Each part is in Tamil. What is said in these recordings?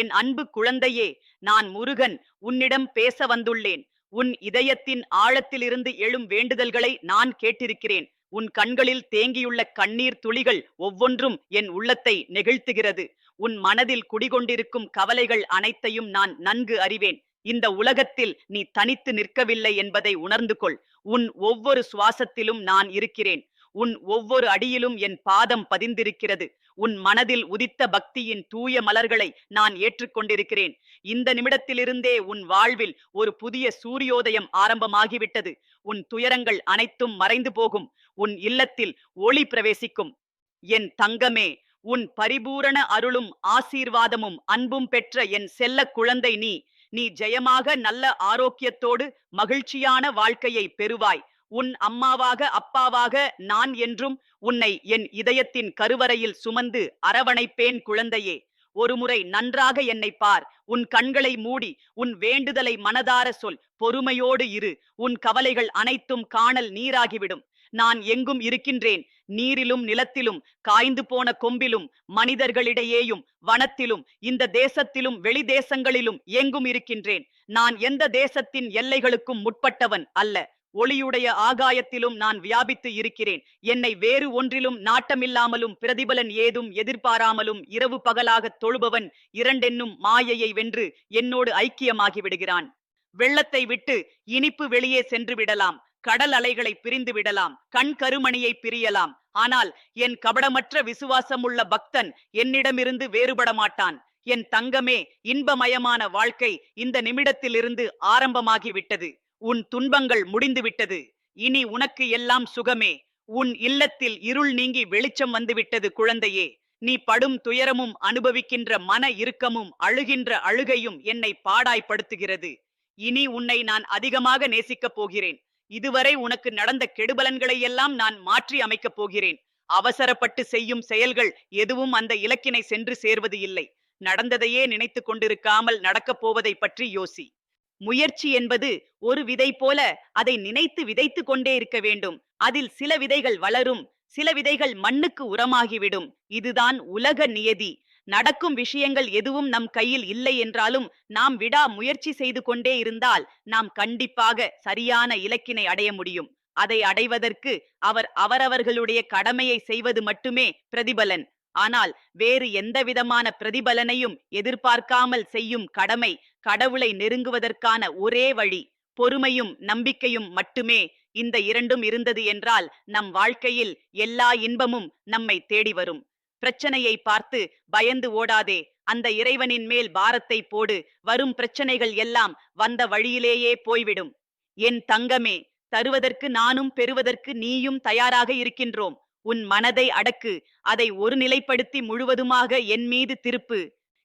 என் அன்பு குழந்தையே நான் முருகன் உன்னிடம் பேச வந்துள்ளேன். உன் இதயத்தின் ஆழத்திலிருந்து எழும் வேண்டுதல்களை நான் கேட்டிருக்கிறேன். உன் கண்களில் தேங்கியுள்ள கண்ணீர் துளிகள் ஒவ்வொன்றும் என் உள்ளத்தை நெகிழ்த்துகிறது. உன் மனதில் குடிகொண்டிருக்கும் கவலைகள் அனைத்தையும் நான் நன்கு அறிவேன். இந்த உலகத்தில் நீ தனித்து நிற்கவில்லை என்பதை உணர்ந்து கொள். உன் ஒவ்வொரு சுவாசத்திலும் நான் இருக்கிறேன். உன் ஒவ்வொரு அடியிலும் என் பாதம் பதிந்திருக்கிறது. உன் மனதில் உதித்த பக்தியின் தூய மலர்களை நான் ஏற்றுக்கொண்டிருக்கிறேன். இந்த நிமிடத்திலிருந்தே உன் வாழ்வில் ஒரு புதிய சூரியோதயம் ஆரம்பமாகிவிட்டது. உன் துயரங்கள் அனைத்தும் மறைந்து போகும். உன் இல்லத்தில் ஒளி பிரவேசிக்கும். என் தங்கமே உன் பரிபூரண அருளும் ஆசீர்வாதமும் அன்பும் பெற்ற என் செல்ல குழந்தை நீ. நீ ஜெயமாக நல்ல ஆரோக்கியத்தோடு மகிழ்ச்சியான வாழ்க்கையை பெறுவாய். உன் அம்மாவாக அப்பாவாக நான் என்றும் உன்னை என் இதயத்தின் கருவறையில் சுமந்து அரவணைப்பேன் குழந்தையே. ஒருமுறை நன்றாக என்னை பார். உன் கண்களை மூடி உன் வேண்டுதலை மனதார சொல். பொறுமையோடு இரு. உன் கவலைகள் அனைத்தும் காணல் நீராகிவிடும். நான் எங்கும் இருக்கின்றேன். நீரிலும் நிலத்திலும் காய்ந்து போன கொம்பிலும் மனிதர்களிடையேயும் வனத்திலும் இந்த தேசத்திலும் வெளி தேசங்களிலும் எங்கும் இருக்கின்றேன். நான் எந்த தேசத்தின் எல்லைகளுக்கும் முற்பட்டவன் அல்ல. ஒளியுடைய ஆகாயத்திலும் நான் வியாபித்து இருக்கிறேன். என்னை வேறு ஒன்றிலும் நாட்டமில்லாமலும் பிரதிபலன் ஏதும் எதிர்பாராமலும் இரவு பகலாக தொழுபவன் இரண்டென்னும் மாயையை வென்று என்னோடு ஐக்கியமாகி விடுகிறான் வெள்ளத்தை விட்டு இனிப்பு வெளியே சென்று விடலாம். கடல் அலைகளை பிரிந்து விடலாம். கண் கருமணியை பிரியலாம். ஆனால் என் கபடமற்ற விசுவாசமுள்ள பக்தன் என்னிடமிருந்து வேறுபட மாட்டான் என் தங்கமே இன்பமயமான வாழ்க்கை இந்த நிமிடத்திலிருந்து ஆரம்பமாகிவிட்டது. உன் துன்பங்கள் முடிந்துவிட்டது. இனி உனக்கு எல்லாம் சுகமே. உன் இல்லத்தில் இருள் நீங்கி வெளிச்சம் வந்துவிட்டது குழந்தையே. நீ படும் துயரமும் அனுபவிக்கின்ற மன இறுக்கமும் அழுகின்ற அழுகையும் என்னை பாடாய்ப்படுத்துகிறது. இனி உன்னை நான் அதிகமாக நேசிக்கப் போகிறேன். இதுவரை உனக்கு நடந்த கெடுபலன்களை எல்லாம் நான் மாற்றி அமைக்கப் போகிறேன். அவசரப்பட்டு செய்யும் செயல்கள் எதுவும் அந்த இலக்கினை சென்று சேர்வது இல்லை. நடந்ததையே நினைத்து கொண்டிருக்காமல் நடக்கப் போவதை பற்றி யோசி. முயற்சி என்பது ஒரு விதை போல அதை நினைத்து விதைத்து கொண்டே இருக்க வேண்டும். அதில் சில விதைகள் வளரும் சில விதைகள் மண்ணுக்கு உரமாகிவிடும். இதுதான் உலக நியதி. நடக்கும் விஷயங்கள் எதுவும் நம் கையில் இல்லை என்றாலும் நாம் விடா முயற்சி செய்து கொண்டே இருந்தால் நாம் கண்டிப்பாக சரியான இலக்கினை அடைய முடியும். அதை அடைவதற்கு அவர் அவரவர்களுடைய கடமையை செய்வது மட்டுமே பிரதிபலன். ஆனால் வேறு எந்த விதமான பிரதிபலனையும் எதிர்பார்க்காமல் செய்யும் கடமை கடவுளை நெருங்குவதற்கான ஒரே வழி பொறுமையும் நம்பிக்கையும் மட்டுமே இந்த இரண்டும் இருந்தது என்றால் நம் வாழ்க்கையில் எல்லா இன்பமும் நம்மை தேடி வரும். பிரச்சனையை பார்த்து பயந்து ஓடாதே. அந்த இறைவனின் மேல் பாரத்தை போடு. வரும் பிரச்சனைகள் எல்லாம் வந்த வழியிலேயே போய்விடும். என் தங்கமே தருவதற்கு நானும் பெறுவதற்கு நீயும் தயாராக இருக்கின்றோம். உன் மனதை அடக்கு. அதை ஒரு நிலைப்படுத்தி முழுவதுமாக என் மீது திருப்பு.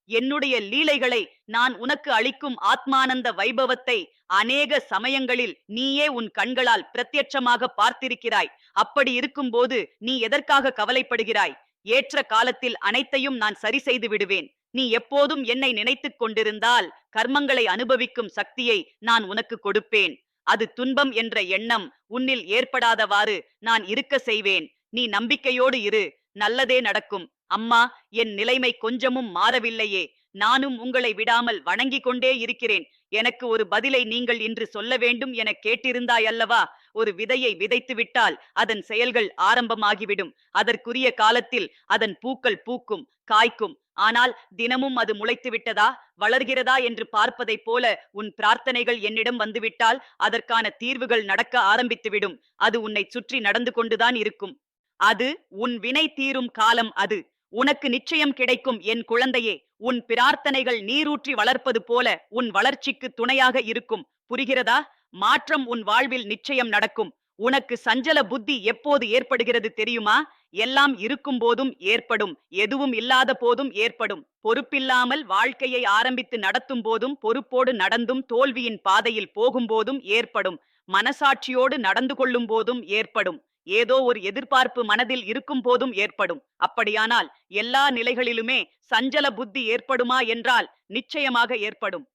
என்னுடைய லீலைகளை நான் உனக்கு அளிக்கும் ஆத்மானந்த வைபவத்தை அநேக சமயங்களில் நீயே உன் கண்களால் பிரத்யட்சமாக பார்த்திருக்கிறாய். அப்படி இருக்கும்போது நீ எதற்காக கவலைப்படுகிறாய்? ஏற்ற காலத்தில் அனைத்தையும் நான் சரி செய்து விடுவேன். நீ எப்போதும் என்னை நினைத்துக் கொண்டிருந்தால் கர்மங்களை அனுபவிக்கும் சக்தியை நான் உனக்கு கொடுப்பேன். அது துன்பம் என்ற எண்ணம் உன்னில் ஏற்படாதவாறு நான் இருக்க செய்வேன். நீ நம்பிக்கையோடு இரு. நல்லதே நடக்கும். அம்மா என் நிலைமை கொஞ்சமும் மாறவில்லையே. நானும் உங்களை விடாமல் வணங்கிக் கொண்டே இருக்கிறேன். எனக்கு ஒரு பதிலை நீங்கள் இன்று சொல்ல வேண்டும் என கேட்டிருந்தாய் அல்லவா ஒரு விதையை விதைத்து விட்டால் அதன் செயல்கள் ஆரம்பமாகிவிடும். அதற்குரிய காலத்தில் அதன் பூக்கள் பூக்கும் காய்க்கும். ஆனால் தினமும் அது முளைத்து விட்டதா? வளர்கிறதா என்று பார்ப்பதைப் போல உன் பிரார்த்தனைகள் என்னிடம் வந்துவிட்டால் அதற்கான தீர்வுகள் நடக்க ஆரம்பித்துவிடும். அது உன்னை சுற்றி நடந்து கொண்டுதான் இருக்கும். அது உன் வினை தீரும் காலம் அது. உனக்கு நிச்சயம் கிடைக்கும் என் குழந்தையே. உன் பிரார்த்தனைகள் நீரூற்றி வளர்ப்பது போல உன் வளர்ச்சிக்கு துணையாக இருக்கும். புரிகிறதா? மாற்றம் உன் வாழ்வில் நிச்சயம் நடக்கும். உனக்கு சஞ்சல புத்தி எப்போது ஏற்படுகிறது தெரியுமா? எல்லாம் இருக்கும் போதும் ஏற்படும். எதுவும் இல்லாத போதும் ஏற்படும். பொறுப்பில்லாமல் வாழ்க்கையை ஆரம்பித்து நடத்தும் போதும் பொறுப்போடு நடந்தும் தோல்வியின் பாதையில் போகும்போதும் ஏற்படும். மனசாட்சியோடு நடந்து கொள்ளும் போதும் ஏற்படும். ஏதோ ஒரு எதிர்பார்ப்பு மனதில் இருக்கும் போதும் ஏற்படும். அப்படியானால் எல்லா நிலைகளிலுமே சஞ்சல புத்தி ஏற்படுமா என்றால் நிச்சயமாக ஏற்படும்.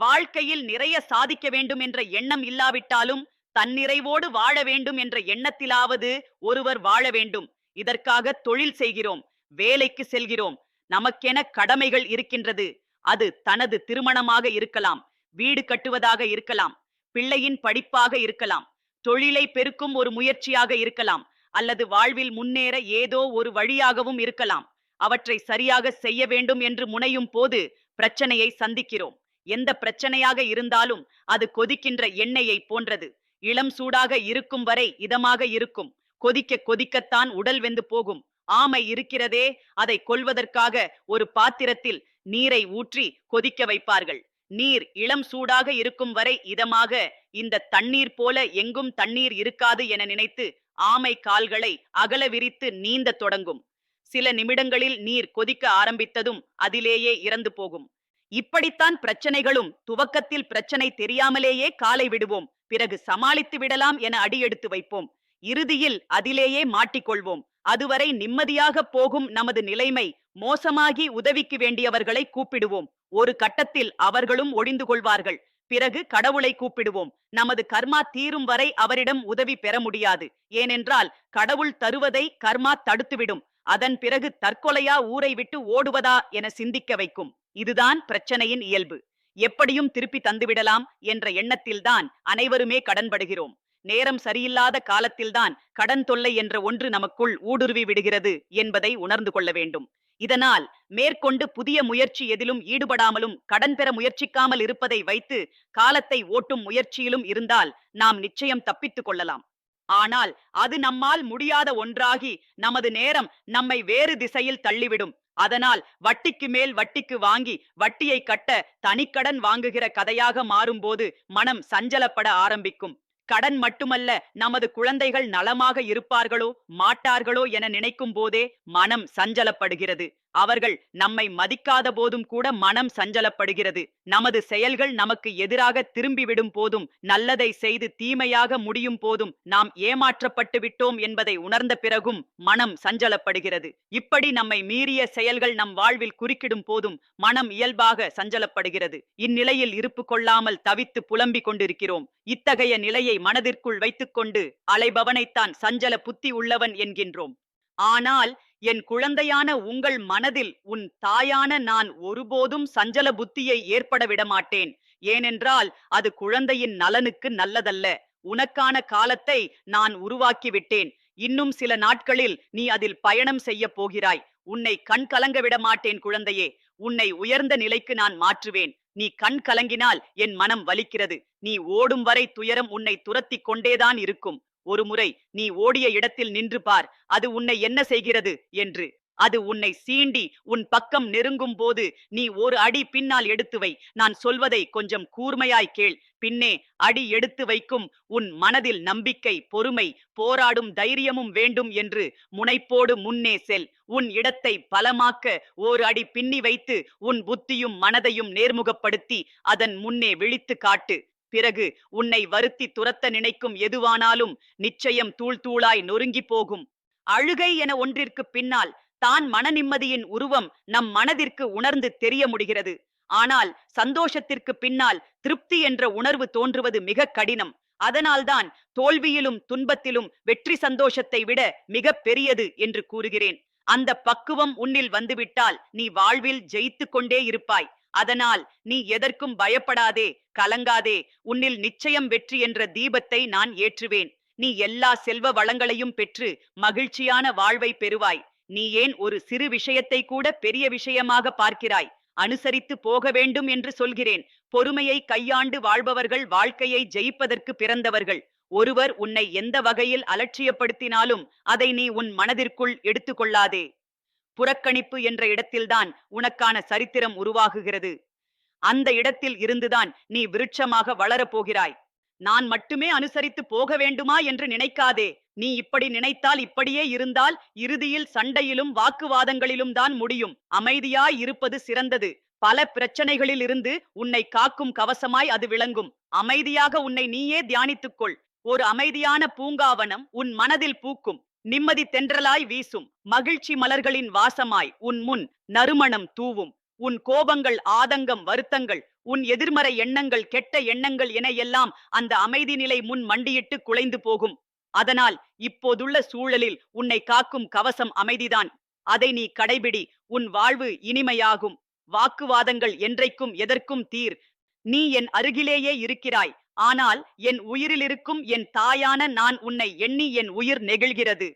வாழ்க்கையில் நிறைய சாதிக்க வேண்டும் என்ற எண்ணம் இல்லாவிட்டாலும் தன்னிறைவோடு வாழ வேண்டும் என்ற எண்ணத்திலாவது ஒருவர் வாழ வேண்டும். இதற்காக தொழில் செய்கிறோம் வேலைக்கு செல்கிறோம். நமக்கென கடமைகள் இருக்கின்றது. அது தனது திருமணமாக இருக்கலாம் வீடு கட்டுவதாக இருக்கலாம் பிள்ளையின் படிப்பாக இருக்கலாம். தொழிலை பெருக்கும் ஒரு முயற்சியாக இருக்கலாம் அல்லது வாழ்வில் முன்னேற ஏதோ ஒரு வழியாகவும் இருக்கலாம். அவற்றை சரியாக செய்ய வேண்டும் என்று முனையும் போது பிரச்சனையை சந்திக்கிறோம். எந்த பிரச்சனையாக இருந்தாலும் அது கொதிக்கின்ற எண்ணெயை போன்றது. இளம் சூடாக இருக்கும் வரை இதமாக இருக்கும். கொதிக்க கொதிக்கத்தான் உடல் வெந்து போகும். ஆமை இருக்கிறதே அதை கொல்வதற்காக ஒரு பாத்திரத்தில் நீரை ஊற்றி கொதிக்க வைப்பார்கள். நீர் இளம் சூடாக இருக்கும் வரை இதமாக இந்த தண்ணீர் போல எங்கும் தண்ணீர் இருக்காது என நினைத்து ஆமை கால்களை அகல விரித்து நீந்த தொடங்கும். சில நிமிடங்களில் நீர் கொதிக்க ஆரம்பித்ததும் அதிலேயே இறந்து போகும். இப்படித்தான் பிரச்சனைகளும் துவக்கத்தில் பிரச்சனை தெரியாமலேயே காலை விடுவோம். பிறகு சமாளித்து விடலாம் என அடியெடுத்து வைப்போம். இறுதியில் அதிலேயே மாட்டிக்கொள்வோம். அதுவரை நிம்மதியாக போகும் நமது நிலைமை மோசமாகி உதவிக்கு வேண்டியவர்களை கூப்பிடுவோம். ஒரு கட்டத்தில் அவர்களும் ஒளிந்து கொள்வார்கள். பிறகு கடவுளை கூப்பிடுவோம். நமது கர்மா தீரும் வரை அவரிடம் உதவி பெற முடியாது. ஏனென்றால் கடவுள் தருவதை கர்மா தடுத்துவிடும். அதன் பிறகு தற்கொலையா ஊரை விட்டு ஓடுவதா என சிந்திக்க வைக்கும். இதுதான் பிரச்சனையின் இயல்பு. எப்படியும் திருப்பி தந்துவிடலாம் என்ற எண்ணத்தில்தான் அனைவருமே கடன்படுகிறோம். நேரம் சரியில்லாத காலத்தில்தான் கடன் தொல்லை என்ற ஒன்று நமக்குள் ஊடுருவி விடுகிறது என்பதை உணர்ந்து கொள்ள வேண்டும். இதனால் மேற்கொண்டு புதிய முயற்சி எதிலும் ஈடுபடாமலும் கடன் பெற முயற்சிக்காமல் இருப்பதை வைத்து காலத்தை ஓட்டும் முயற்சியிலும் இருந்தால் நாம் நிச்சயம் தப்பித்துக் கொள்ளலாம். ஆனால் அது நம்மால் முடியாத ஒன்றாகி நமது நேரம் நம்மை வேறு திசையில் தள்ளிவிடும். அதனால் வட்டிக்கு மேல் வட்டிக்கு வாங்கி வட்டியை கட்ட தனிக்கடன் வாங்குகிற கதையாக மாறும்போது மனம் சஞ்சலப்பட ஆரம்பிக்கும். கடன் மட்டுமல்ல நமது குழந்தைகள் நலமாக இருப்பார்களோ மாட்டார்களோ என நினைக்கும் போதே மனம் சஞ்சலப்படுகிறது. அவர்கள் நம்மை மதிக்காத போதும் கூட மனம் சஞ்சலப்படுகிறது. நமது செயல்கள் நமக்கு எதிராக திரும்பிவிடும் போதும் நல்லதை செய்து தீமையாக முடியும் போதும் நாம் ஏமாற்றப்பட்டு விட்டோம் என்பதை உணர்ந்த பிறகும் மனம் சஞ்சலப்படுகிறது. இப்படி நம்மை மீறிய செயல்கள் நம் வாழ்வில் குறுக்கிடும் போதும் மனம் இயல்பாக சஞ்சலப்படுகிறது. இந்நிலையில் இருப்பு கொள்ளாமல் தவித்து புலம்பிக் கொண்டிருக்கிறோம். இத்தகைய நிலையை மனதிற்குள் வைத்துக்கொண்டு அலைபவனைத்தான் சஞ்சல புத்தி உள்ளவன் என்கின்றோம். ஆனால் என் குழந்தையான உங்கள் மனதில் உன் தாயான நான் ஒருபோதும் சஞ்சல புத்தியை ஏற்பட விடமாட்டேன். ஏனென்றால் அது குழந்தையின் நலனுக்கு நல்லதல்ல. உனக்கான காலத்தை நான் உருவாக்கிவிட்டேன். இன்னும் சில நாட்களில் நீ அதில் பயணம் செய்ய போகிறாய். உன்னை கண் கலங்க விட மாட்டேன் குழந்தையே. உன்னை உயர்ந்த நிலைக்கு நான் மாற்றுவேன். நீ கண் கலங்கினால் என் மனம் வலிக்கிறது. நீ ஓடும் வரை துயரம் உன்னை துரத்திக் கொண்டேதான் இருக்கும். ஒருமுறை நீ ஓடிய இடத்தில் நின்று பார் அது உன்னை என்ன செய்கிறது? என்று. அது உன்னை சீண்டி உன் பக்கம் நெருங்கும் போது நீ ஒரு அடி பின்னால் எடுத்து வை. நான் சொல்வதை கொஞ்சம் கூர்மையாய் கேள். பின்னே அடி எடுத்து வைக்கும் உன் மனதில் நம்பிக்கை பொறுமை போராடும் தைரியமும் வேண்டும் என்று முனைப்போடு முன்னே செல். உன் இடத்தை பலமாக்க ஓர் அடி பின்னி வைத்து உன் புத்தியும் மனதையும் நேர்முகப்படுத்தி அதன் முன்னே விழித்து காட்டு. பிறகு உன்னை வருத்தி துரத்த நினைக்கும் எதுவானாலும் நிச்சயம் தூள் தூளாய் நொறுங்கி போகும். அழுகை என ஒன்றிற்கு பின்னால் தான் மன நிம்மதியின் உருவம் நம் மனதிற்கு உணர்ந்து தெரிய முடிகிறது. ஆனால் சந்தோஷத்திற்கு பின்னால் திருப்தி என்ற உணர்வு தோன்றுவது மிக கடினம். அதனால்தான் தோல்வியிலும் துன்பத்திலும் வெற்றி சந்தோஷத்தை விட மிக பெரியது என்று கூறுகிறேன். அந்த பக்குவம் உன்னில் வந்துவிட்டால் நீ வாழ்வில் ஜெயித்து கொண்டே இருப்பாய். அதனால் நீ எதற்கும் பயப்படாதே கலங்காதே. உன்னில் நிச்சயம் வெற்றி என்ற தீபத்தை நான் ஏற்றுவேன். நீ எல்லா செல்வ வளங்களையும் பெற்று மகிழ்ச்சியான வாழ்வை பெறுவாய். நீ ஏன் ஒரு சிறு விஷயத்தை கூட பெரிய விஷயமாக பார்க்கிறாய்? அனுசரித்து போக வேண்டும் என்று சொல்கிறேன். பொறுமையை கையாண்டு வாழ்பவர்கள் வாழ்க்கையை ஜெயிப்பதற்கு பிறந்தவர்கள். ஒருவர் உன்னை எந்த வகையில் அலட்சியப்படுத்தினாலும் அதை நீ உன் மனதிற்குள் எடுத்துக்கொள்ளாதே. புறக்கணிப்பு என்ற இடத்தில்தான் உனக்கான சரித்திரம் உருவாகுகிறது. அந்த இடத்தில் இருந்துதான் நீ விருட்சமாக வளரப் போகிறாய். நான் மட்டுமே அனுசரித்து போக வேண்டுமா என்று நினைக்காதே. நீ இப்படி நினைத்தால் இப்படியே இருந்தால் இறுதியில் சண்டையிலும் வாக்குவாதங்களிலும் தான் முடியும். அமைதியாய் இருப்பது சிறந்தது. பல பிரச்சனைகளில் இருந்து உன்னை காக்கும் கவசமாய் அது விளங்கும். அமைதியாக உன்னை நீயே தியானித்துக்கொள். ஒரு அமைதியான பூங்காவனம் உன் மனதில் பூக்கும். நிம்மதி தென்றலாய் வீசும். மகிழ்ச்சி மலர்களின் வாசமாய் உன் முன் நறுமணம் தூவும். உன் கோபங்கள் ஆதங்கம் வருத்தங்கள் உன் எதிர்மறை எண்ணங்கள் கெட்ட எண்ணங்கள் என எல்லாம் அந்த அமைதி நிலை முன் மண்டியிட்டு குலைந்து போகும். அதனால் இப்போதுள்ள சூழலில் உன்னை காக்கும் கவசம் அமைதிதான். அதை நீ கடைபிடி. உன் வாழ்வு இனிமையாகும். வாக்குவாதங்கள் என்றைக்கும் எதற்கும் தீர். நீ என் அருகிலேயே இருக்கிறாய். ஆனால் என் உயிரிலிருக்கும் என் தாயான நான் உன்னை எண்ணி என் உயிர் நெகிழ்கிறது.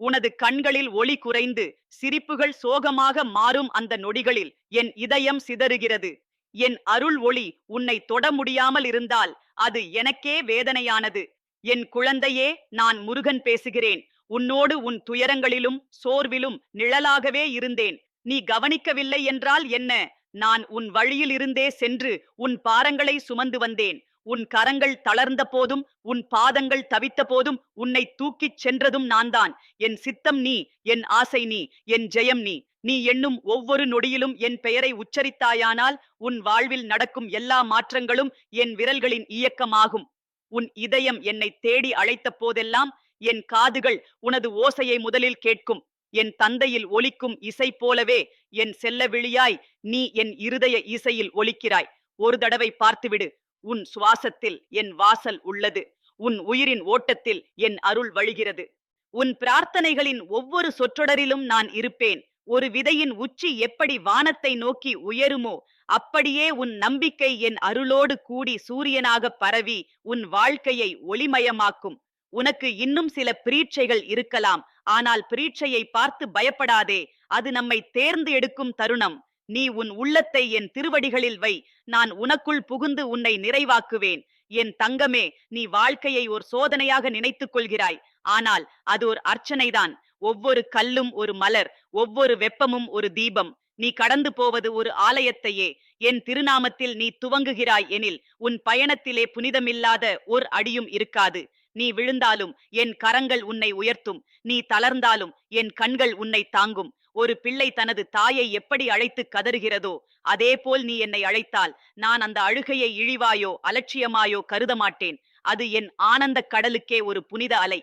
உனது கண்களில் ஒளி குறைந்து சிரிப்புகள் சோகமாக மாறும் அந்த நொடிகளில் என் இதயம் சிதறுகிறது. என் அருள் ஒளி உன்னை தொட முடியாமல் இருந்தால் அது எனக்கே வேதனையானது. என் குழந்தையே நான் முருகன் பேசுகிறேன். உன்னோடு உன் துயரங்களிலும் சோர்விலும் நிழலாகவே இருந்தேன். நீ கவனிக்கவில்லை என்றால் என்ன? நான் உன் வழியில் இருந்தே சென்று உன் பாரங்களை சுமந்து வந்தேன். உன் கரங்கள் தளர்ந்த போதும் உன் பாதங்கள் தவித்த போதும் உன்னை தூக்கிச் சென்றதும் நான்தான். என் சித்தம் நீ என் ஆசை நீ என் ஜெயம் நீ. நீ எண்ணும் ஒவ்வொரு நொடியிலும் என் பெயரை உச்சரித்தாயானால் உன் வாழ்வில் நடக்கும் எல்லா மாற்றங்களும் என் விரல்களின் இயக்கமாகும். உன் இதயம் என்னை தேடி அழைத்த போதெல்லாம் என் காதுகள் உனது ஓசையை முதலில் கேட்கும். என் தந்தையில் ஒலிக்கும் இசை போலவே என் செல்ல விழியாய் நீ என் இருதய இசையில் ஒலிக்கிறாய். ஒரு தடவை பார்த்துவிடு. உன் சுவாசத்தில் என் வாசல் உள்ளது. உன் உயிரின் ஓட்டத்தில் என் அருள் வழிகிறது. உன் பிரார்த்தனைகளின் ஒவ்வொரு சொற்றொடரிலும் நான் இருப்பேன். ஒரு விதையின் உச்சி எப்படி வானத்தை நோக்கி உயருமோ அப்படியே உன் நம்பிக்கை என் அருளோடு கூடி சூரியனாக பரவி உன் வாழ்க்கையை ஒளிமயமாக்கும். உனக்கு இன்னும் சில பிரீட்சைகள் இருக்கலாம். ஆனால் பிரீட்சையை பார்த்து பயப்படாதே. அது நம்மை தேர்ந்து எடுக்கும் தருணம். நீ உன் உள்ளத்தை என் திருவடிகளில் வை. நான் உனக்குள் புகுந்து உன்னை நிறைவாக்குவேன். என் தங்கமே நீ வாழ்க்கையை ஒரு சோதனையாக நினைத்துக் கொள்கிறாய். ஆனால் அது ஒரு அர்ச்சனைதான். ஒவ்வொரு கல்லும் ஒரு மலர் ஒவ்வொரு வெப்பமும் ஒரு தீபம். நீ கடந்து போவது ஒரு ஆலயத்தையே. என் திருநாமத்தில் நீ துவங்குகிறாய் எனில் உன் பயணத்திலே புனிதமில்லாத ஒரு அடியும் இருக்காது. நீ விழுந்தாலும் என் கரங்கள் உன்னை உயர்த்தும். நீ தளர்ந்தாலும் என் கண்கள் உன்னை தாங்கும். ஒரு பிள்ளை தனது தாயை எப்படி அழைத்து கதறுகிறதோ அதேபோல் நீ என்னை அழைத்தால் நான் அந்த அழுகையை இழிவாயோ அலட்சியமாயோ கருத மாட்டேன் அது என் ஆனந்த கடலுக்கே ஒரு புனித அலை.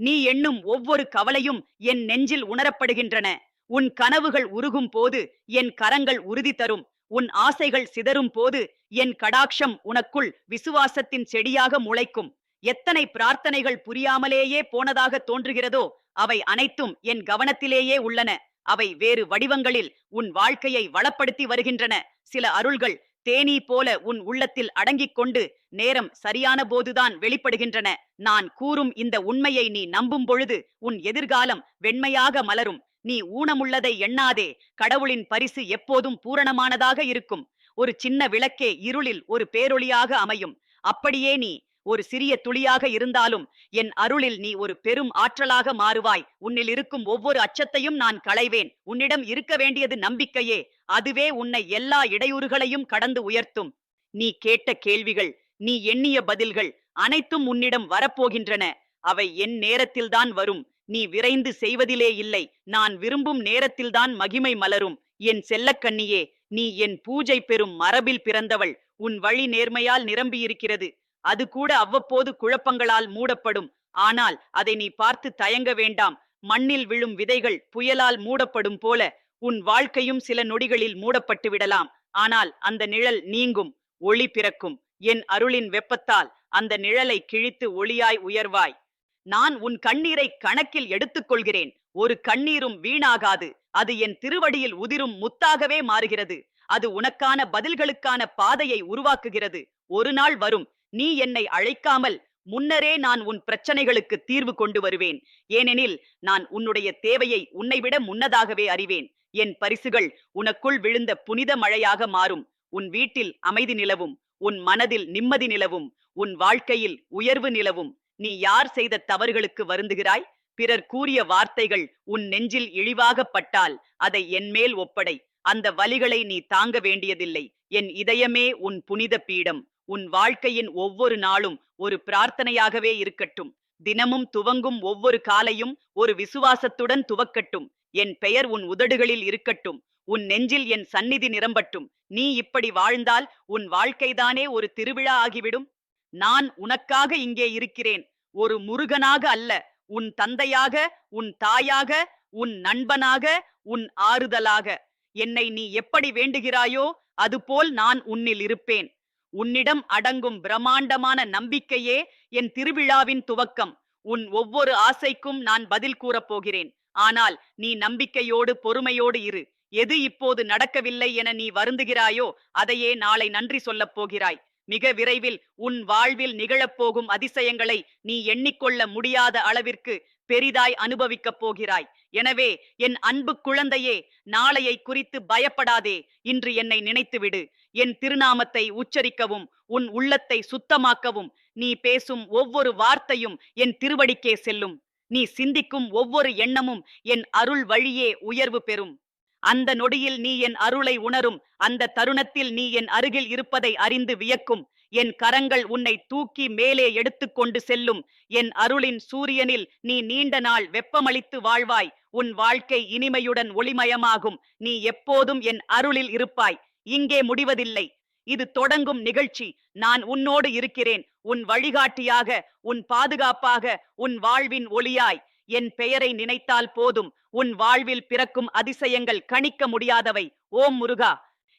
நீ எண்ணும் ஒவ்வொரு கவலையும் என் நெஞ்சில் உணரப்படுகின்றன. உன் கனவுகள் உருகும் போது என் கரங்கள் உறுதி தரும். உன் ஆசைகள் சிதறும் போது என் கடாட்சம் உனக்குள் விசுவாசத்தின் செடியாக முளைக்கும். எத்தனை பிரார்த்தனைகள் புரியாமலேயே போனதாக தோன்றுகிறதோ அவை அனைத்தும் என் கவனத்திலேயே உள்ளன. அவை வேறு வடிவங்களில் உன் வாழ்க்கையை வளப்படுத்தி வருகின்றன. சில அருள்கள் தேனீ போல உன் உள்ளத்தில் அடங்கிக் கொண்டு நேரம் சரியான போதுதான் வெளிப்படுகின்றன. நான் கூறும் இந்த உண்மையை நீ நம்பும் பொழுது உன் எதிர்காலம் வெண்மையாக மலரும். நீ ஊனமுள்ளதை எண்ணாதே. கடவுளின் பரிசு எப்போதும் பூரணமானதாக இருக்கும். ஒரு சின்ன விளக்கே இருளில் ஒரு பேரொளியாக அமையும். அப்படியே நீ ஒரு சிறிய துளியாக இருந்தாலும் என் அருளில் நீ ஒரு பெரும் ஆற்றலாக மாறுவாய். உன்னில் இருக்கும் ஒவ்வொரு அச்சத்தையும் நான் களைவேன். உன்னிடம் இருக்க வேண்டியது நம்பிக்கையே. அதுவே உன்னை எல்லா இடையூறுகளையும் கடந்து உயர்த்தும். நீ கேட்ட கேள்விகள் நீ எண்ணிய பதில்கள் அனைத்தும் உன்னிடம் வரப்போகின்றன. அவை என் நேரத்தில்தான் வரும். நீ விரைந்து செய்வதிலே இல்லை. நான் விரும்பும் நேரத்தில்தான் மகிமை மலரும். என் செல்லக்கண்ணியே நீ என் பூஜை பெறும் மரபில் பிறந்தவள். உன் வழி நேர்மையால் நிரம்பியிருக்கிறது. அது கூட அவ்வப்போது குழப்பங்களால் மூடப்படும். ஆனால் அதை நீ பார்த்து தயங்க வேண்டாம். மண்ணில் விழும் விதைகள் புயலால் மூடப்படும் போல உன் வாழ்க்கையும் சில நொடிகளில் மூடப்பட்டு விடலாம். ஆனால் அந்த நிழல் நீங்கும் ஒளி பிறக்கும். என் அருளின் வெப்பத்தால் அந்த நிழலை கிழித்து ஒளியாய் உயர்வாய். நான் உன் கண்ணீரை கணக்கில் எடுத்துக்கொள்கிறேன். ஒரு கண்ணீரும் வீணாகாது. அது என் திருவடியில் உதிரும் முத்தாகவே மாறுகிறது. அது உனக்கான பதில்களுக்கான பாதையை உருவாக்குகிறது. ஒரு நாள் வரும். நீ என்னை அழைக்காமல் முன்னரே நான் உன் பிரச்சனைகளுக்கு தீர்வு கொண்டு வருவேன். ஏனெனில் நான் உன்னுடைய தேவையை உன்னை விட முன்னதாகவே அறிவேன். என் பரிசுகள் உனக்குள் விழுந்த புனித மழையாக மாறும். உன் வீட்டில் அமைதி நிலவும். உன் மனதில் நிம்மதி நிலவும். உன் வாழ்க்கையில் உயர்வு நிலவும். நீ யார் செய்த தவறுகளுக்கு வருந்துகிறாய்? பிறர் கூறிய வார்த்தைகள் உன் நெஞ்சில் இழிவாக பட்டால் அதை என்மேல் ஒப்படை. அந்த வலிகளை நீ தாங்க வேண்டியதில்லை. என் இதயமே உன் புனித பீடம். உன் வாழ்க்கையின் ஒவ்வொரு நாளும் ஒரு பிரார்த்தனையாகவே இருக்கட்டும். தினமும் துவங்கும் ஒவ்வொரு காலையும் ஒரு விசுவாசத்துடன் துவக்கட்டும். என் பெயர் உன் உதடுகளில் இருக்கட்டும். உன் நெஞ்சில் என் சந்நிதி நிரம்பட்டும். நீ இப்படி வாழ்ந்தால் உன் வாழ்க்கைதானே ஒரு திருவிழா ஆகிவிடும். நான் உனக்காக இங்கே இருக்கிறேன். ஒரு முருகனாக அல்ல உன் தந்தையாக உன் தாயாக உன் நண்பனாக உன் ஆறுதலாக. என்னை நீ எப்படி வேண்டுகிறாயோ அதுபோல் நான் உன்னில் இருப்பேன். உன்னிடம் அடங்கும் பிரம்மாண்டமான நம்பிக்கையே என் திருவிழாவின் துவக்கம். உன் ஒவ்வொரு ஆசைக்கும் நான் பதில் கூறப் போகிறேன். ஆனால் நீ நம்பிக்கையோடு பொறுமையோடு இரு. எது இப்போது நடக்கவில்லை என நீ வருந்துகிறாயோ அதையே நாளை நன்றி சொல்லப் போகிறாய். மிக விரைவில் உன் வாழ்வில் நிகழப்போகும் அதிசயங்களை நீ எண்ணிக்கொள்ள முடியாத அளவிற்கு பெரிதாய் அனுபவிக்கப் போகிறாய். எனவே என் அன்பு குழந்தையே நாளையை குறித்து பயப்படாதே. இன்று என்னை நினைத்துவிடு. என் திருநாமத்தை உச்சரிக்கவும் உன் உள்ளத்தை சுத்தமாக்கவும். நீ பேசும் ஒவ்வொரு வார்த்தையும் என் திருவடிக்கே செல்லும். நீ சிந்திக்கும் ஒவ்வொரு எண்ணமும் என் அருள் வழியே உயர்வு பெறும். அந்த நொடியில் நீ என் அருளை உணரும் அந்த தருணத்தில் நீ என் அருகில் இருப்பதை அறிந்து வியக்கும். என் கரங்கள் உன்னை தூக்கி மேலே எடுத்துக்கொண்டு செல்லும். என் அருளின் சூரியனில் நீ நீண்ட நாள் வெப்பமளித்து வாழ்வாய். உன் வாழ்க்கை இனிமையுடன் ஒளிமயமாகும். நீ எப்போதும் என் அருளில் இருப்பாய். இங்கே முடிவதில்லை. இது தொடங்கும் நிகழ்ச்சி. நான் உன்னோடு இருக்கிறேன். உன் வழிகாட்டியாக உன் பாதுகாப்பாக உன் வாழ்வின் ஒளியாய். என் பெயரை நினைத்தால் போதும். உன் வாழ்வில் பிறக்கும் அதிசயங்கள் கணிக்க முடியாதவை. ஓம் முருகா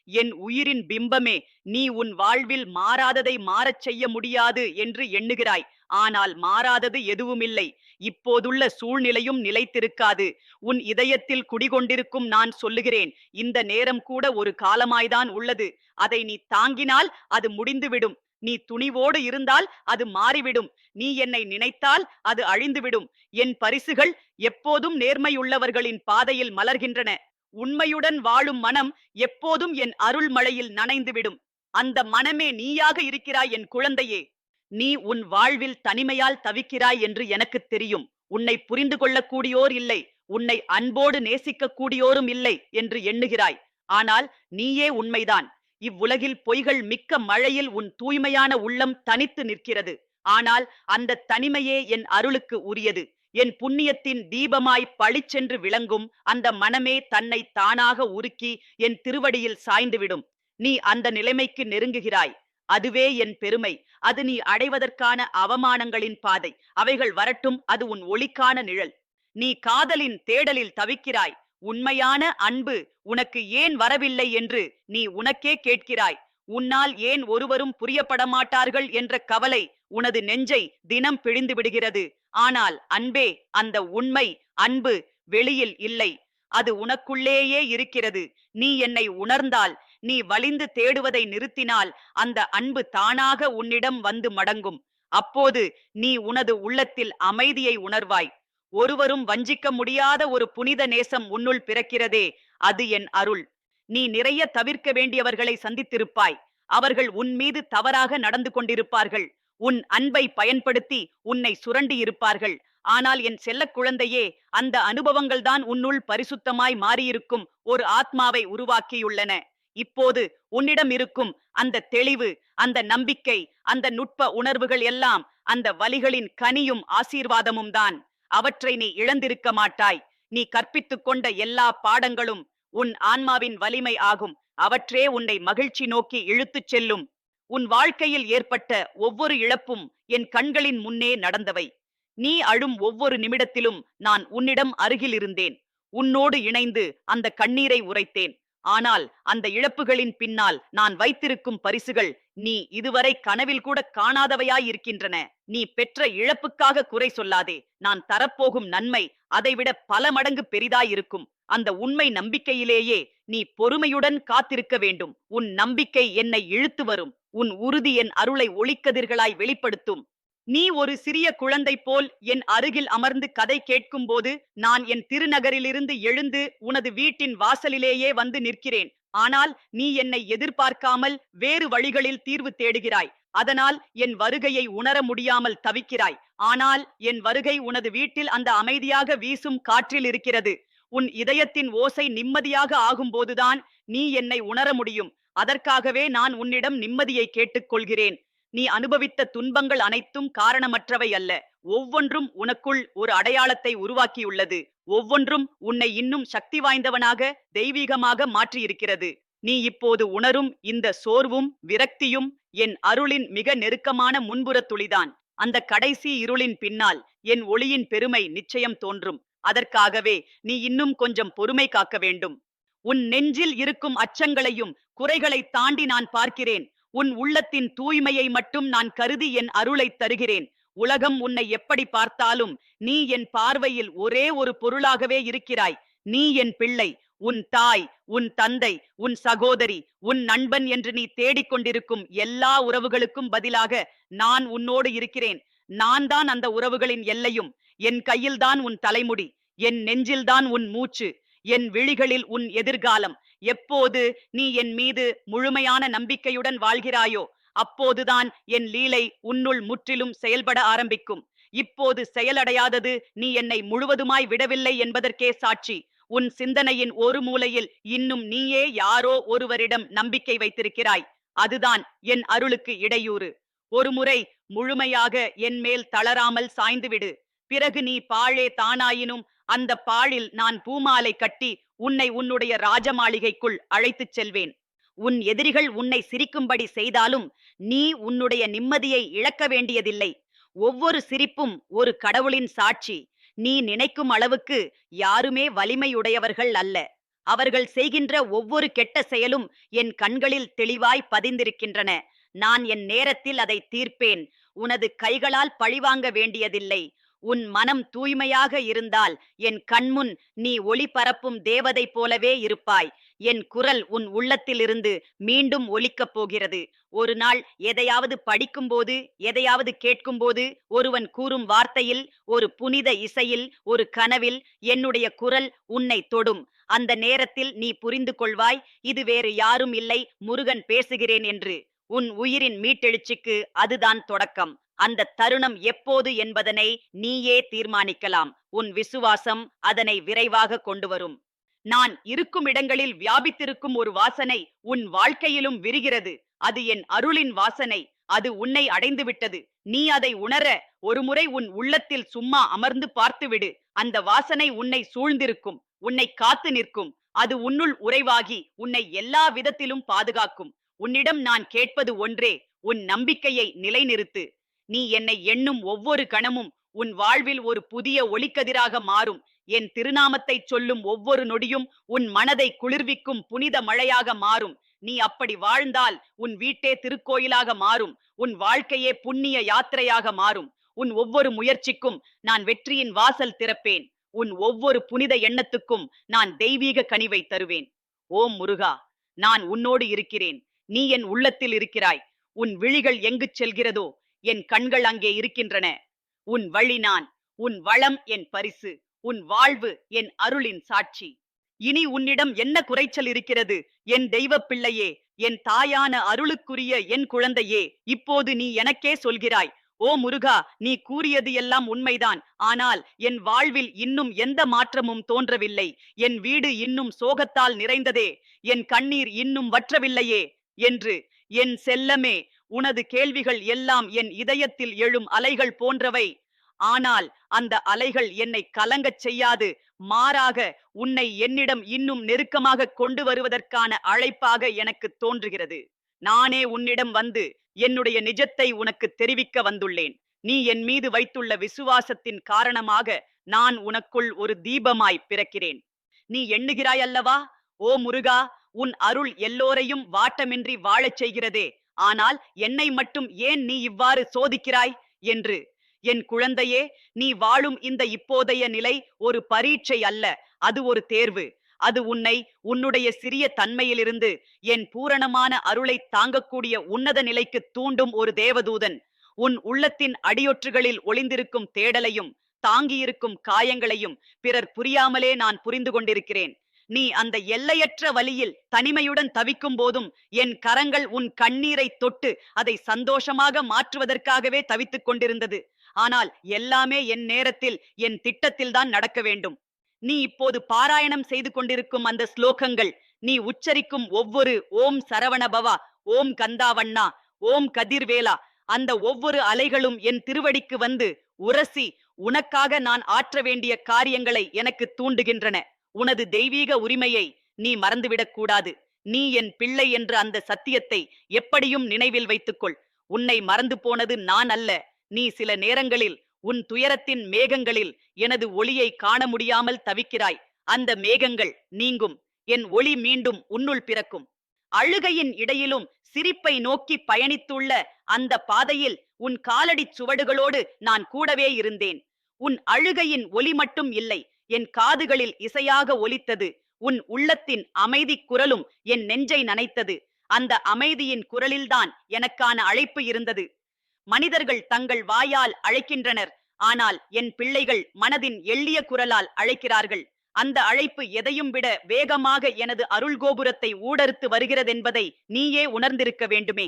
என் உயிரின் பிம்பமே நீ உன் வாழ்வில் மாறாததை மாறச் செய்ய முடியாது என்று எண்ணுகிறாய். ஆனால் மாறாதது எதுவுமில்லை. இப்போதுள்ள சூழ்நிலையும் நிலைத்திருக்காது. உன் இதயத்தில் குடிகொண்டிருக்கும் நான் சொல்லுகிறேன். இந்த நேரம் கூட ஒரு காலமாய்தான் உள்ளது. அதை நீ தாங்கினால் அது முடிந்துவிடும். நீ துணிவோடு இருந்தால் அது மாறிவிடும். நீ என்னை நினைத்தால் அது அழிந்துவிடும். என் பரிசுகள் எப்போதும் நேர்மையுள்ளவர்களின் பாதையில் மலர்கின்றன. உண்மையுடன் வாழும் மனம் எப்போதும் என் அருள்மழையில் நனைந்துவிடும். அந்த மனமே நீயாக இருக்கிறாய் என் குழந்தையே. நீ உன் வாழ்வில் தனிமையால் தவிக்கிறாய் என்று எனக்கு தெரியும். உன்னை புரிந்து கொள்ளக்கூடியோர் இல்லை. உன்னை அன்போடு நேசிக்க கூடியோரும் இல்லை என்று எண்ணுகிறாய். ஆனால் நீயே உண்மைதான். இவ்வுலகில் பொய்கள் மிக்க மழையில் உன் தூய்மையான உள்ளம் தனித்து நிற்கிறது. ஆனால் அந்த தனிமையே என் அருளுக்கு உரியது. என் புண்ணியத்தின் தீபமாய் பளிச்சென்று விளங்கும் அந்த மனமே தன்னை தானாக உருக்கி என் திருவடியில் சாய்ந்துவிடும். நீ அந்த நிலைமைக்கு நெருங்குகிறாய். அதுவே என் பெருமை. அது நீ அடைவதற்கான அவமானங்களின் பாதை. அவைகள் வரட்டும் அது உன் ஒளிக்கான நிழல். நீ காதலின் தேடலில் தவிக்கிறாய். உண்மையான அன்பு உனக்கு ஏன் வரவில்லை என்று நீ உனக்கே கேட்கிறாய். உன்னால் ஏன் ஒருவரும் புரியப்பட மாட்டார்கள் என்ற கவலை உனது நெஞ்சை தினம் பிழிந்து விடுகிறது. ஆனால் அன்பே அந்த உண்மை அன்பு வெளியில் இல்லை. அது உனக்குள்ளேயே இருக்கிறது. நீ என்னை உணர்ந்தால் நீ வலிந்து தேடுவதை நிறுத்தினால் அந்த அன்பு தானாக உன்னிடம் வந்து மடங்கும். அப்போது நீ உனது உள்ளத்தில் அமைதியை உணர்வாய். ஒருவரும் வஞ்சிக்க முடியாத ஒரு புனித நேசம் உன்னுள் பிறக்கிறதே அது என் அருள். நீ நிறைய தவிர்க்க வேண்டியவர்களை சந்தித்திருப்பாய். அவர்கள் உன் மீது தவறாக நடந்து கொண்டிருப்பார்கள். உன் அன்பை பயன்படுத்தி உன்னை சுரண்டி இருப்பார்கள். ஆனால் என் செல்லக் குழந்தையே அந்த அனுபவங்கள்தான் உன்னுள் பரிசுத்தமாய் மாறியிருக்கும் ஒரு ஆத்மாவை உருவாக்கியுள்ளன. இப்போது உன்னிடம் இருக்கும் அந்த தெளிவு அந்த நம்பிக்கை அந்த நுட்ப உணர்வுகள் எல்லாம் அந்த வலிகளின் கனியும் ஆசீர்வாதமும் தான். அவற்றை நீ இழந்திருக்க மாட்டாய். நீ கற்பித்துக் கொண்ட எல்லா பாடங்களும் உன் ஆன்மாவின் வலிமை ஆகும். அவற்றே உன்னை மகிழ்ச்சி நோக்கி இழுத்துச் செல்லும். உன் வாழ்க்கையில் ஏற்பட்ட ஒவ்வொரு இழப்பும் என் கண்களின் முன்னே நடந்தவை. நீ அழும் ஒவ்வொரு நிமிடத்திலும் நான் உன்னிடம் அருகில் இருந்தேன். உன்னோடு இணைந்து அந்த கண்ணீரை உரைத்தேன். ஆனால் அந்த இழப்புகளின் பின்னால் நான் வைத்திருக்கும் பரிசுகள் நீ இதுவரை கனவில் கூட காணாதவையாயிருக்கின்றன. நீ பெற்ற இழப்புக்காக குறை சொல்லாதே. நான் தரப்போகும் நன்மை அதைவிட பல மடங்கு பெரிதாயிருக்கும். அந்த உண்மை நம்பிக்கையிலேயே நீ பொறுமையுடன் காத்திருக்க வேண்டும். உன் நம்பிக்கை என்னை இழுத்து வரும். உன் உறுதி என் அருளை ஒளிக்கதிர்களாய் வெளிப்படுத்தும். நீ ஒரு சிறிய குழந்தை போல் என் அருகில் அமர்ந்து கதை கேட்கும்போது நான் என் திருநகரிலிருந்து எழுந்து உனது வீட்டின் வாசலிலேயே வந்து நிற்கிறேன். ஆனால் நீ என்னை எதிர்பார்க்காமல் வேறு வழிகளில் தீர்வு தேடுகிறாய். அதனால் என் வருகையை உணர முடியாமல் தவிக்கிறாய். ஆனால் என் வருகை உனது வீட்டில் அந்த அமைதியாக வீசும் காற்றில் இருக்கிறது. உன் இதயத்தின் ஓசை நிம்மதியாக ஆகும்போதுதான் நீ என்னை உணர முடியும். அதற்காகவே நான் உன்னிடம் நிம்மதியை கேட்டுக்கொள்கிறேன். நீ அனுபவித்த துன்பங்கள் அனைத்தும் காரணமற்றவை அல்ல. ஒவ்வொன்றும் உனக்குள் ஒரு அடையாளத்தை உருவாக்கியுள்ளது. ஒவ்வொன்றும் உன்னை இன்னும் சக்தி வாய்ந்தவனாக தெய்வீகமாக மாற்றியிருக்கிறது. நீ இப்போது உணரும் இந்த சோர்வும் விரக்தியும் என் அருளின் மிக நெருக்கமான முன்புற துளிதான். அந்த கடைசி இருளின் பின்னால் என் ஒளியின் பெருமை நிச்சயம் தோன்றும். அதற்காகவே நீ இன்னும் கொஞ்சம் பொறுமை காக்க வேண்டும். உன் நெஞ்சில் இருக்கும் அச்சங்களையும் குறைகளை தாண்டி நான் பார்க்கிறேன். உன் உள்ளத்தின் தூய்மையை மட்டும் நான் கருதி என் அருளை தருகிறேன். உலகம் உன்னை எப்படி பார்த்தாலும் நீ என் பார்வையில் ஒரே ஒரு பொருளாகவே இருக்கிறாய். நீ என் பிள்ளை உன் தாய் உன் தந்தை உன் சகோதரி உன் நண்பன் என்று நீ தேடிக்கொண்டிருக்கும் எல்லா உறவுகளுக்கும் பதிலாக நான் உன்னோடு இருக்கிறேன். நான் தான் அந்த உறவுகளின் எல்லையும். என் கையில்தான் உன் தலைமுடி. என் நெஞ்சில்தான் உன் மூச்சு. என் விழிகளில் உன் எதிர்காலம். எப்போது நீ என் மீது முழுமையான நம்பிக்கையுடன் வாழ்கிறாயோ அப்போதுதான் என் லீலை உன்னுள் முற்றிலும் செயல்பட ஆரம்பிக்கும். இப்போது செயலடையாதது நீ என்னை முழுவதுமாய் விடவில்லை என்பதற்கே சாட்சி. உன் சிந்தனையின் ஒரு மூலையில் இன்னும் நீயே யாரோ ஒருவரிடம் நம்பிக்கை வைத்திருக்கிறாய். அதுதான் என் அருளுக்கு இடையூறு. ஒருமுறை முழுமையாக என் மேல் தளராமல் சாய்ந்துவிடு. பிறகு நீ பாழே தானாயினும் அந்த பாழில் நான் பூமாலை கட்டி உன்னை உன்னுடைய ராஜமாளிகைக்குள் அழைத்துச் செல்வேன். உன் எதிரிகள் உன்னை சிரிக்கும்படி செய்தாலும் நீ உன்னுடைய நிம்மதியை இழக்க வேண்டியதில்லை. ஒவ்வொரு சிரிப்பும் ஒரு கடவுளின் சாட்சி. நீ நினைக்கும் அளவுக்கு யாருமே வலிமையுடையவர்கள் அல்ல. அவர்கள் செய்கின்ற ஒவ்வொரு கெட்ட செயலும் என் கண்களில் தெளிவாய் பதிந்திருக்கின்றன. நான் என் நேரத்தில் அதை தீர்ப்பேன். உனது கைகளால் பழிவாங்க வேண்டியதில்லை. உன் மனம் தூய்மையாக இருந்தால் என் கண்முன் நீ ஒளி பரப்பும் தேவதை போலவே இருப்பாய். என் குரல் உன் உள்ளத்திலிருந்து மீண்டும் ஒலிக்கப் போகிறது. ஒரு நாள் எதையாவது படிக்கும்போது எதையாவது கேட்கும்போது ஒருவன் கூறும் வார்த்தையில் ஒரு புனித இசையில் ஒரு கனவில் என்னுடைய குரல் உன்னை தொடும். அந்த நேரத்தில் நீ புரிந்து கொள்வாய் இது வேறு யாரும் இல்லை முருகன் பேசுகிறேன் என்று. உன் உயிரின் மீட்டெழுச்சிக்கு அதுதான் தொடக்கம். அந்த தருணம் எப்போது என்பதனை நீயே தீர்மானிக்கலாம். உன் விசுவாசம் அதனை விரைவாக கொண்டு வரும். நான் இருக்கும் இடங்களில் வியாபித்திருக்கும் ஒரு வாசனை உன் வாழ்க்கையிலும் விரிகிறது. அது என் அருளின் வாசனை. அது உன்னை அடைந்து விட்டது நீ அதை உணர ஒருமுறை உன் உள்ளத்தில் சும்மா அமர்ந்து பார்த்துவிடு. அந்த வாசனை உன்னை சூழ்ந்திருக்கும். உன்னை காத்து நிற்கும். அது உன்னுள் உறைவாகி உன்னை எல்லா விதத்திலும் பாதுகாக்கும். உன்னிடம் நான் கேட்பது ஒன்றே உன் நம்பிக்கையை நிலைநிறுத்து. நீ என்னை எண்ணும் ஒவ்வொரு கணமும் உன் வாழ்வில் ஒரு புதிய ஒளிக்கதிராக மாறும். என் திருநாமத்தை சொல்லும் ஒவ்வொரு நொடியும் உன் மனதை குளிர்விக்கும் புனித மழையாக மாறும். நீ அப்படி வாழ்ந்தால் உன் வீட்டே திருக்கோயிலாக மாறும். உன் வாழ்க்கையே புண்ணிய யாத்திரையாக மாறும். உன் ஒவ்வொரு முயற்சிக்கும் நான் வெற்றியின் வாசல் திறப்பேன். உன் ஒவ்வொரு புனித எண்ணத்துக்கும் நான் தெய்வீக கனிவை தருவேன். ஓம் முருகா நான் உன்னோடு இருக்கிறேன். நீ என் உள்ளத்தில் இருக்கிறாய். உன் விழிகள் எங்கு செல்கிறதோ என் கண்கள் அங்கே இருக்கின்றன. உன் வழி நான் உன் வளம் என் பரிசு உன் வாழ்வு என் அருளின் சாட்சி. இனி உன்னிடம் என்ன குறைச்சல் இருக்கிறது? என் தெய்வப் பிள்ளையே என் தாயான அருளுக்குரிய என் குழந்தையே இப்போது நீ எனக்கே சொல்கிறாய் ஓ முருகா நீ கூறியது எல்லாம் உண்மைதான். ஆனால் என் வாழ்வில் இன்னும் எந்த மாற்றமும் தோன்றவில்லை. என் வீடு இன்னும் சோகத்தால் நிறைந்ததே. என் கண்ணீர் இன்னும் வற்றவில்லையே என்று என் செல்லமே உனது கேள்விகள் எல்லாம் என் இதயத்தில் எழும் அலைகள் போன்றவை. ஆனால் அந்த அலைகள் என்னை கலங்கச் செய்யாது. மாறாக உன்னை என்னிடம் இன்னும் நெருக்கமாக கொண்டு வருவதற்கான அழைப்பாக எனக்கு தோன்றுகிறது. நானே உன்னிடம் வந்து என்னுடைய நிஜத்தை உனக்கு தெரிவிக்க வந்துள்ளேன். நீ என் மீது வைத்துள்ள விசுவாசத்தின் காரணமாக நான் உனக்குள் ஒரு தீபமாய் பிறக்கிறேன். நீ எண்ணுகிறாய் அல்லவா? ஓ முருகா உன் அருள் எல்லோரையும் வாட்டமின்றி வாழச் செய்கிறதே. ஆனால் என்னை மட்டும் ஏன் நீ இவ்வாறு சோதிக்கிறாய்? என்று. என் குழந்தையே நீ வாழும் இந்த இப்போதைய நிலை ஒரு பரீட்சை அல்ல அது ஒரு தேர்வு. அது உன்னை உன்னுடைய சிறிய தன்மையிலிருந்து என் பூரணமான அருளை தாங்கக்கூடிய உன்னத நிலைக்கு தூண்டும் ஒரு தேவதூதன். உன் உள்ளத்தின் அடியொற்றுகளில் ஒளிந்திருக்கும் தேடலையும் தாங்கியிருக்கும் காயங்களையும் பிறர் புரியாமலே நான் புரிந்து கொண்டிருக்கிறேன். நீ அந்த எல்லையற்ற வழியில் தனிமையுடன் தவிக்கும் போதும் என் கரங்கள் உன் கண்ணீரை தொட்டு அதை சந்தோஷமாக மாற்றுவதற்காகவே தவித்துக் கொண்டிருந்தது. ஆனால் எல்லாமே என் நேரத்தில் என் திட்டத்தில்தான் நடக்க வேண்டும். நீ இப்போது பாராயணம் செய்து கொண்டிருக்கும் அந்த ஸ்லோகங்கள் நீ உச்சரிக்கும் ஒவ்வொரு ஓம் சரவணபவா ஓம் கந்தாவண்ணா ஓம் கதிர்வேலா அந்த ஒவ்வொரு அலைகளும் என் திருவடிக்கு வந்து உரசி உனக்காக நான் ஆற்ற வேண்டிய காரியங்களை எனக்கு தூண்டுகின்றன. உனது தெய்வீக உரிமையை நீ மறந்துவிடக் கூடாது. நீ என் பிள்ளை என்ற அந்த சத்தியத்தை எப்படியும் நினைவில் வைத்துக்கொள். உன்னை மறந்து போனது நான் அல்ல. நீ சில நேரங்களில் உன் துயரத்தின் மேகங்களில் எனது ஒளியை காண முடியாமல் தவிக்கிறாய். அந்த மேகங்கள் நீங்கும். என் ஒளி மீண்டும் உன்னுள் பிறக்கும். அழுகையின் இடையிலும் சிரிப்பை நோக்கி பயணித்துள்ள அந்த பாதையில் உன் காலடி சுவடுகளோடு நான் கூடவே இருந்தேன். உன் அழுகையின் ஒலி மட்டும் இல்லை. என் காதுகளில் இசையாக ஒலித்தது. உன் உள்ளத்தின் அமைதி குரலும் என் நெஞ்சை நனைத்தது. அந்த அமைதியின் குரலில்தான் எனக்கான அழைப்பு இருந்தது. மனிதர்கள் தங்கள் வாயால் அழைக்கின்றனர். ஆனால் என் பிள்ளைகள் மனதின் எள்ளிய குரலால் அழைக்கிறார்கள். அந்த அழைப்பு எதையும் விட வேகமாக எனது அருள் கோபுரத்தை ஊடறுத்து வருகிறதென்பதை நீயே உணர்ந்திருக்க வேண்டுமே.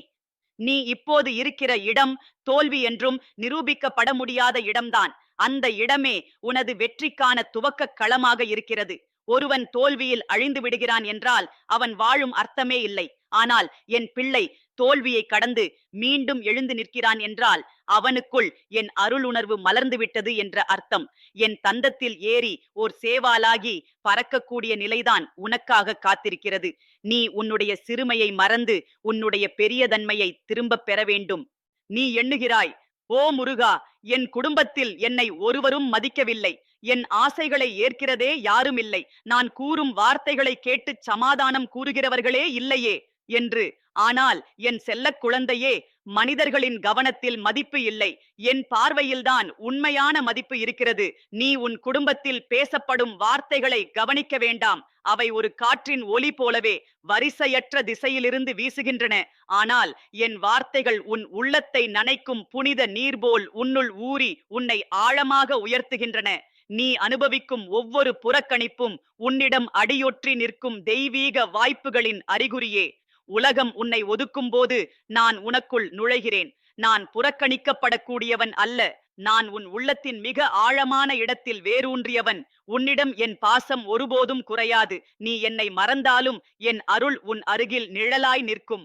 நீ இப்போது இருக்கிற இடம் தோல்வி என்றும் நிரூபிக்கப்பட முடியாத இடம்தான். அந்த இடமே உனது வெற்றிக்கான துவக்க களமாக இருக்கிறது. ஒருவன் தோல்வியில் அழிந்து விடுகிறான் என்றால் அவன் வாழும் அர்த்தமே இல்லை. ஆனால் என் பிள்ளை தோல்வியை கடந்து மீண்டும் எழுந்து நிற்கிறான் என்றால் அவனுக்குள் என் அருள் உணர்வு மலர்ந்து விட்டது என்ற அர்த்தம். என் தந்தத்தில் ஏறி ஓர் சேவாலாகி பறக்கக்கூடிய நிலைதான் உனக்காக காத்திருக்கிறது. நீ உன்னுடைய சிறுமையை மறந்து உன்னுடைய பெரியதன்மையை திரும்பப் பெற வேண்டும். நீ எண்ணுகிறாய் ஓ முருகா என் குடும்பத்தில் என்னை ஒருவரும் மதிக்கவில்லை. என் ஆசைகளை ஏற்கிறதே யாரும் இல்லை நான் கூறும் வார்த்தைகளை கேட்டுச் சமாதானம் கூறுகிறவர்களே இல்லையே என்று. ஆனால் என் செல்லக் குழந்தையே மனிதர்களின் கவனத்தில் மதிப்பு இல்லை. என் பார்வையில்தான் உண்மையான மதிப்பு இருக்கிறது. நீ உன் குடும்பத்தில் பேசப்படும் வார்த்தைகளை கவனிக்க வேண்டாம். அவை ஒரு காற்றின் ஒலி போலவே வரிசையற்ற திசையிலிருந்து வீசுகின்றன. ஆனால் என் வார்த்தைகள் உன் உள்ளத்தை நனைக்கும் புனித நீர் போல் உன்னுள் ஊறி உன்னை ஆழமாக உயர்த்துகின்றன. நீ அனுபவிக்கும் ஒவ்வொரு புறக்கணிப்பும் உன்னிடம் அடியொற்றி நிற்கும் தெய்வீக வாய்ப்புகளின் அறிகுறியே. உலகம் உன்னை ஒதுக்கும் போது நான் உனக்குள் நுழைகிறேன். நான் புறக்கணிக்கப்படக்கூடியவன் அல்ல. நான் உன் உள்ளத்தின் மிக ஆழமான இடத்தில் வேரூன்றியவன். உன்னிடம் என் பாசம் ஒருபோதும் குறையாது. நீ என்னை மறந்தாலும் என் அருள் உன் அருகில் நிழலாய் நிற்கும்.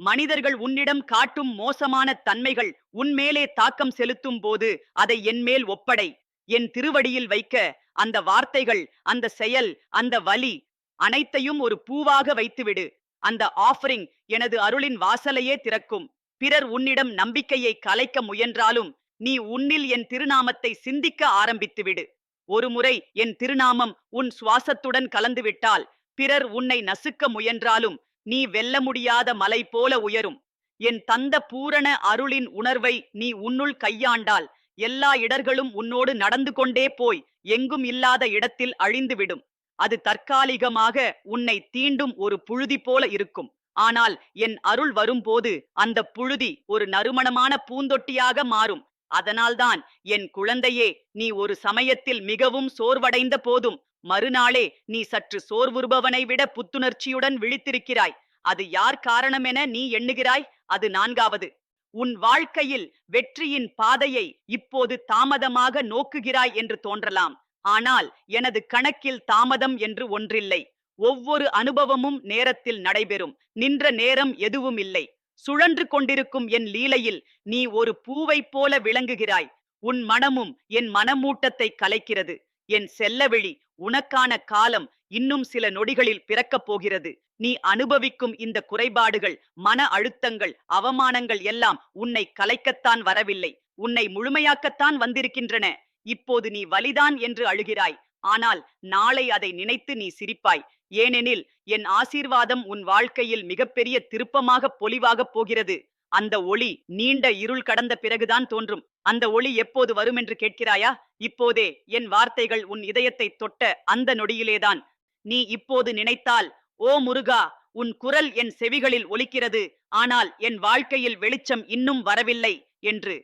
மனிதர்கள் உன்னிடம் காட்டும் மோசமான தன்மைகள் உன்மேலே தாக்கம் செலுத்தும் போது அதை என்மேல் ஒப்படை. என் திருவடியில் வைக்க அந்த வார்த்தைகள் அந்த செயல் அந்த வலி அனைத்தையும் ஒரு பூவாக வைத்துவிடு. அந்த ஆஃபரிங் எனது அருளின் வாசலையே திறக்கும். பிறர் உன்னிடம் நம்பிக்கையை கலைக்க முயன்றாலும் நீ உன்னில் என் திருநாமத்தை சிந்திக்க ஆரம்பித்துவிடு. ஒருமுறை என் திருநாமம் உன் சுவாசத்துடன் கலந்துவிட்டால் பிறர் உன்னை நசுக்க முயன்றாலும் நீ வெல்ல முடியாத மலை போல உயரும். என் தந்த பூரண அருளின் உணர்வை நீ உன்னுள் கையாண்டால் எல்லா இடர்களும் உன்னோடு நடந்து கொண்டே போய் எங்கும் இல்லாத இடத்தில் அழிந்துவிடும். அது தற்காலிகமாக உன்னை தீண்டும் ஒரு புழுதி போல இருக்கும். ஆனால் என் அருள் வரும்போது அந்த புழுதி ஒரு நறுமணமான பூந்தொட்டியாக மாறும். அதனால்தான் என் குழந்தையே நீ ஒரு சமயத்தில் மிகவும் சோர்வடைந்த போதும் மறுநாளே நீ சற்று சோர்வுறுபவனை விட புத்துணர்ச்சியுடன் விழித்திருக்கிறாய். அது யார் காரணமென நீ எண்ணுகிறாய்? அது நான்காவது. உன் வாழ்க்கையில் வெற்றியின் பாதையை இப்போது தாமதமாக நோக்குகிறாய் என்று தோன்றலாம். ஆனால் எனது கணக்கில் தாமதம் என்று ஒன்றில்லை. ஒவ்வொரு அனுபவமும் நேரத்தில் நடைபெறும். நின்ற நேரம் எதுவும் இல்லை. சுழன்று கொண்டிருக்கும் என் லீலையில் நீ ஒரு பூவைப் போல விளங்குகிறாய். உன் மனமும் என் மனமூட்டத்தை கலைக்கிறது. என் செல்லவிழி உனக்கான காலம் இன்னும் சில நொடிகளில் பிறக்கப் போகிறது. நீ அனுபவிக்கும் இந்த குறைபாடுகள் மன அழுத்தங்கள் அவமானங்கள் எல்லாம் உன்னை கலைக்கத்தான் வரவில்லை. உன்னை முழுமையாக்கத்தான் வந்திருக்கின்றன. இப்போது நீ வலிதான் என்று அழுகிறாய். ஆனால் நாளை அதை நினைத்து நீ சிரிப்பாய். ஏனெனில் என் ஆசீர்வாதம் உன் வாழ்க்கையில் மிகப்பெரிய திருப்பமாக பொலிவாகப் போகிறது. அந்த ஒளி நீண்ட இருள் கடந்த பிறகுதான் தோன்றும். அந்த ஒளி எப்போது வரும் என்று கேட்கிறாயா? இப்போதே என் வார்த்தைகள் உன் இதயத்தை தொட்ட அந்த நொடியிலேதான். நீ இப்போது நினைத்தால் ஓ முருகா உன் குரல் என் செவிகளில் ஒலிக்கிறது. ஆனால் என் வாழ்க்கையில் வெளிச்சம் இன்னும் வரவில்லை என்று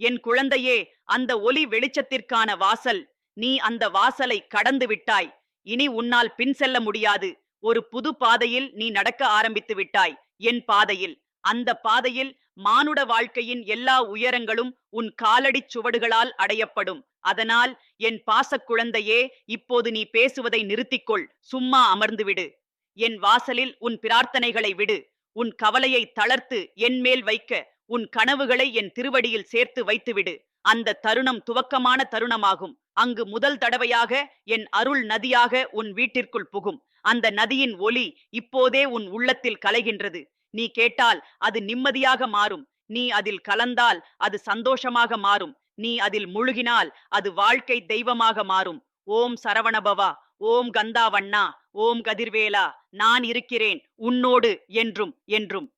என் குழந்தையே அந்த ஒலி வெளிச்சத்திற்கான வாசல். நீ அந்த வாசலை கடந்து விட்டாய். இனி உன்னால் பின் செல்ல முடியாது. ஒரு புது பாதையில் நீ நடக்க ஆரம்பித்து விட்டாய் என் பாதையில். அந்த பாதையில் மானுட வாழ்க்கையின் எல்லா உயரங்களும் உன் காலடிச் சுவடுகளால் அடையப்படும். அதனால் என் பாசக் குழந்தையே இப்போது நீ பேசுவதை நிறுத்திக்கொள். சும்மா அமர்ந்துவிடு என் வாசலில் உன் பிரார்த்தனைகளை விடு. உன் கவலையை தளர்த்து என் மேல் வைக்க. உன் கனவுகளை என் திருவடியில் சேர்த்து வைத்துவிடு. அந்த தருணம் துவக்கமான தருணமாகும். அங்கு முதல் தடவையாக என் அருள் நதியாக உன் வீட்டிற்குள் புகும். அந்த நதியின் ஒலி இப்போதே உன் உள்ளத்தில் கலைகின்றது. நீ கேட்டால் அது நிம்மதியாக மாறும். நீ அதில் கலந்தால் அது சந்தோஷமாக மாறும். நீ அதில் முழுகினால் அது வாழ்க்கை தெய்வமாக மாறும். ஓம் சரவணபவா ஓம் கந்தாவண்ணா ஓம் கதிர்வேலா நான் இருக்கிறேன் உன்னோடு என்றும் என்றும்.